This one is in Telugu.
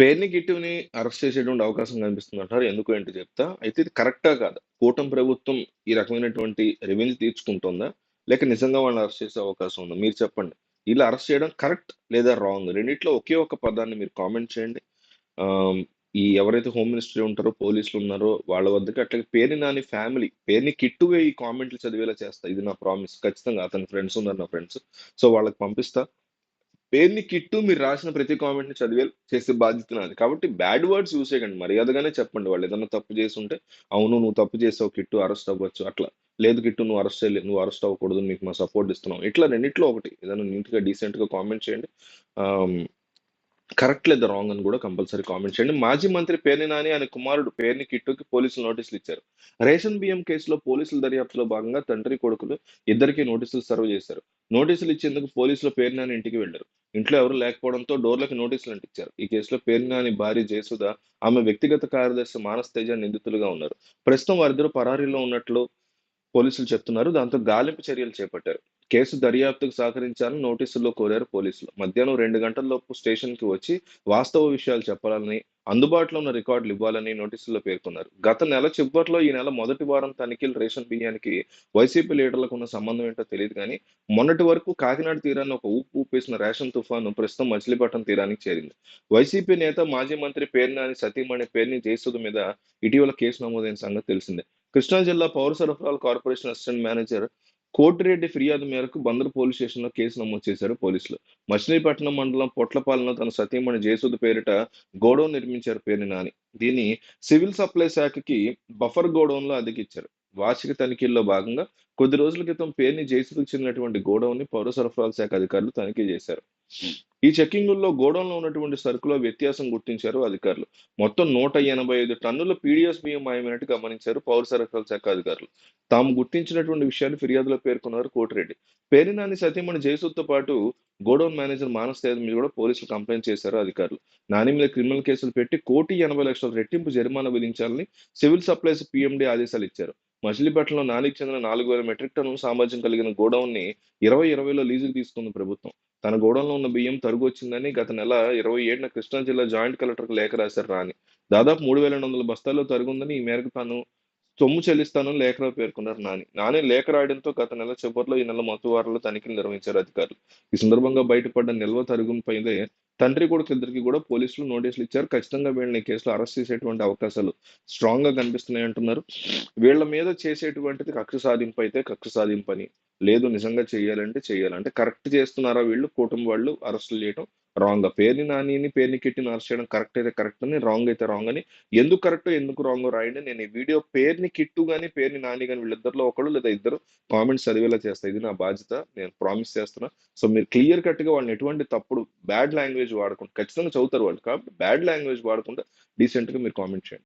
పేర్ని గిట్టుని అరెస్ట్ చేసేటువంటి అవకాశం కనిపిస్తుంది అంటారు ఎందుకు ఏంటి చెప్తా. అయితే ఇది కరెక్టా కాదు కూటమి ప్రభుత్వం ఈ రకమైనటువంటి రెవెన్యూ తీర్చుకుంటుందా? లేక నిజంగా వాళ్ళని అరెస్ట్ చేసే అవకాశం ఉందా? మీరు చెప్పండి. ఇలా అరెస్ట్ చేయడం కరెక్ట్ లేదా రాంగ్? రెండిట్లో ఒకే ఒక పదాన్ని మీరు కామెంట్ చేయండి. ఈ ఎవరైతే హోమ్ మినిస్టర్ ఉంటారో, పోలీసులు ఉన్నారో వాళ్ళ వద్దకి అట్లాగే పేరుని నాని ఫ్యామిలీ, పేర్ని కిట్టువే ఈ కామెంట్లు చదివేలా చేస్తా. ఇది నా ప్రామిస్. ఖచ్చితంగా అతని ఫ్రెండ్స్ ఉన్నారు నా ఫ్రెండ్స్. సో వాళ్ళకి పంపిస్తా. పేరుని కిట్టు మీరు రాసిన ప్రతి కామెంట్‌ని చదివే చేసే బాధ్యత నాది. కాబట్టి బ్యాడ్ వర్డ్స్ యూస్ చేయకండి. మర్యాదగానే చెప్పండి. వాళ్ళు ఏదన్నా తప్పు చేసి ఉంటే అవును నువ్వు తప్పు చేసావు కిట్టు అరెస్ట్ అవ్వచ్చు అట్లా. లేదు కిట్టు నువ్వు అరెస్ట్ చేయలేదు. నువ్వు అరెస్ట్ అవ్వకూడదు. మీకు మా సపోర్ట్ ఇస్తున్నాం. ఇట్లా రెండిట్లో ఒకటి. ఏదైనా నీట్‌గా, డీసెంట్‌గా కామెంట్ చేయండి. కరెక్ట్ లేదా రాంగ్ అని కూడా కంపల్సరీ కామెంట్ చేయండి. మాజీ మంత్రి పేర్ని నాని, ఆయన కుమారుడు పేర్ని కిట్టుకి పోలీసులు నోటీసులు ఇచ్చారు. రేషన్ బియ్యం కేసులో పోలీసుల దర్యాప్తులో భాగంగా తండ్రి, కొడుకులు ఇద్దరికీ నోటీసులు సర్వ్ చేశారు. నోటీసులు ఇచ్చేందుకు పోలీసులు పేర్ని నాని ఇంటికి వెళ్ళారు. ఇంట్లో ఎవరు లేకపోవడంతో డోర్లకు నోటీసులు అంటించారు. ఈ కేసులో పేర్నాని నాని భార్య జయసుధ, ఆమె వ్యక్తిగత కార్యదర్శి మానస్ తేజ నిందితులుగా ఉన్నారు. ప్రస్తుతం వారిద్దరూ పరారీలో ఉన్నట్లు పోలీసులు చెప్తున్నారు. దాంతో గాలింపు చర్యలు చేపట్టారు. కేసు దర్యాప్తుకు సహకరించాలని నోటీసుల్లో కోరారు పోలీసులు. మధ్యాహ్నం రెండు గంటల లోపు స్టేషన్‌కి వచ్చి వాస్తవ విషయాలు చెప్పాలని, అందుబాటులో ఉన్న రికార్డులు ఇవ్వాలని నోటీసుల్లో పేర్కొన్నారు. గత నెల చివర్లో ఈ నెల మొదటి వారం తనిఖీలు రేషన్ బియ్యానికి వైసీపీ లీడర్లకు ఉన్న సంబంధం ఏంటో తెలియదు కానీ మొన్నటి వరకు కాకినాడ తీరాన్ని ఒక ఊపు ఊపేసిన రేషన్ తుఫాను ప్రస్తుతం మచిలీపట్నం తీరానికి చేరింది. వైసీపీ నేత, మాజీ మంత్రి పేర్నాని సతీమణి పేర్ని జయసుధ మీద ఇటీవల కేసు నమోదైన సంగతి తెలిసిందే. కృష్ణా జిల్లా పౌర సరఫరాల కార్పొరేషన్ అసిస్టెంట్ మేనేజర్ కోటిరెడ్డి ఫిర్యాదు మేరకు బందరు పోలీస్ స్టేషన్‌లో కేసు నమోదు చేశారు పోలీసులు. మచిలీపట్నం మండలం పొట్లపాలెంలో తన సతీమణి జయసుధ పేరిట గోడౌన్ నిర్మించారు పేరు నాని. దీన్ని సివిల్ సప్లై శాఖకి బఫర్ గోడౌన్‌లో అద్దెకిచ్చారు. వార్షిక తనిఖీల్లో భాగంగా కొద్ది రోజుల క్రితం పేర్ని జయసుధకు చెందినటువంటి గోడౌన్‌ని పౌర సరఫరాల శాఖ అధికారులు తనిఖీ చేశారు. ఈ చెక్కింగుల్లో గోడౌన్‌లో ఉన్నటువంటి సరుకులో వ్యత్యాసం గుర్తించారు అధికారులు. మొత్తం 185 టన్నుల పీడిఎస్ బియ్యం మాయమైనట్టు గమనించారు పౌర సరఫరాల శాఖ అధికారులు. తాము గుర్తించినటువంటి విషయాన్ని ఫిర్యాదులో పేర్కొన్నారు కోటిరెడ్డి. పేరినాని సతీమణి జయసుధతో పాటు గోడౌన్ మేనేజర్ మానస్ తేజ మీద కూడా పోలీసులు కంప్లైంట్ చేశారు అధికారులు. నాని మీద క్రిమినల్ కేసులు పెట్టి కోటి ఎనభై లక్షల రెట్టింపు జరిమానా విధించాలని సివిల్ సప్లైస్ పీఎండీ ఆదేశాలిచ్చారు. మచిలీపట్నంలో నానికి చెందిన 4000 మెట్రిక్ టన్నుల సామర్థ్యం కలిగిన గోడౌన్ని ఇరవై ఇరవైలో లీజుకు తీసుకుంది ప్రభుత్వం. తన గోడంలో ఉన్న బియ్యం తరుగు వచ్చిందని గత నెల 27న కృష్ణా జిల్లా జాయింట్ కలెక్టర్‌కు లేఖ రాశారు రాని దాదాపు 3200 బస్తాల్లో తరుగుందని ఈ మేరకు తాను సొమ్ము చెల్లిస్తానని లేఖలో పేర్కొన్నారు నాని. నాని లేఖ రాయడంతో గత నెల చివర్లో ఈ నెల మొదటి తనిఖీలు నిర్వహించారు అధికారులు. ఈ సందర్భంగా బయటపడ్డ నిల్వ తరుగునిపైనే తండ్రి, కొడుకులిద్దరికీ కూడా పోలీసులు నోటీసులు ఇచ్చారు. ఖచ్చితంగా వీళ్ళని కేసులో అరెస్ట్ చేసేటువంటి అవకాశాలు స్ట్రాంగ్గా కనిపిస్తున్నాయి అంటున్నారు వీళ్ళ మీద చేసేటువంటిది కక్ష సాధింపు అయితే కక్ష సాధింపని, లేదు నిజంగా చేయాలంటే చేయాలంటే కరెక్ట్ చేస్తున్నారా వీళ్ళు కూటమి వాళ్ళు అరెస్టులు చేయటం రాంగ్ పేర్ని నానిని, పేర్ని కిట్టిని అరెస్ట్ చేయడం కరెక్ట్ అయితే కరెక్ట్ అని, రాంగ్ అయితే రాంగ్ అని. ఎందుకు కరెక్ట్ ఎందుకు రాంగ్ రాయండి. నేను ఈ వీడియో పేర్ని కిట్టు కానీ పేర్ని నాని కానీ వీళ్ళిద్దరిలో ఒకళ్ళు లేదా ఇద్దరు కామెంట్స్ చదివేలా చేస్తాయి ఇది నా బాధ్యత. నేను ప్రామిస్ చేస్తున్నా. సో మీరు క్లియర్ కట్‌గా వాళ్ళని ఎటువంటి తప్పుడు బ్యాడ్ లాంగ్వేజ్ వాడకుండా ఖచ్చితంగా చదువుతారు వాళ్ళు. కాబట్టి బ్యాడ్ లాంగ్వేజ్ వాడకుండా డీసెంట్‌గా మీరు కామెంట్ చేయండి.